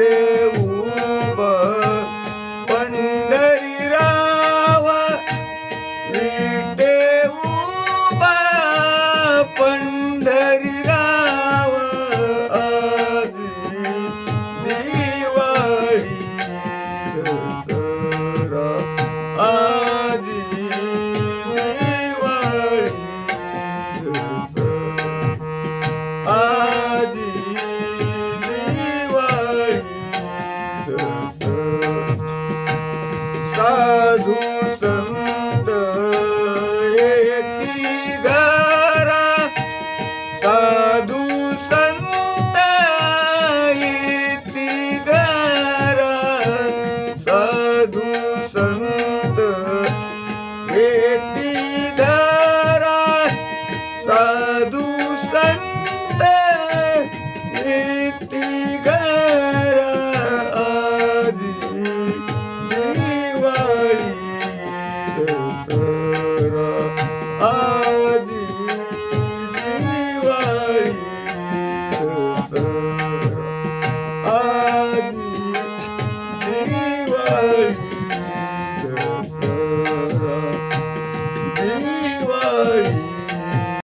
देऊब पंढरी राव. विठे पंढरी राव. आज दिवाळी दसरा. आज दिवाळी दसरा. Ooh.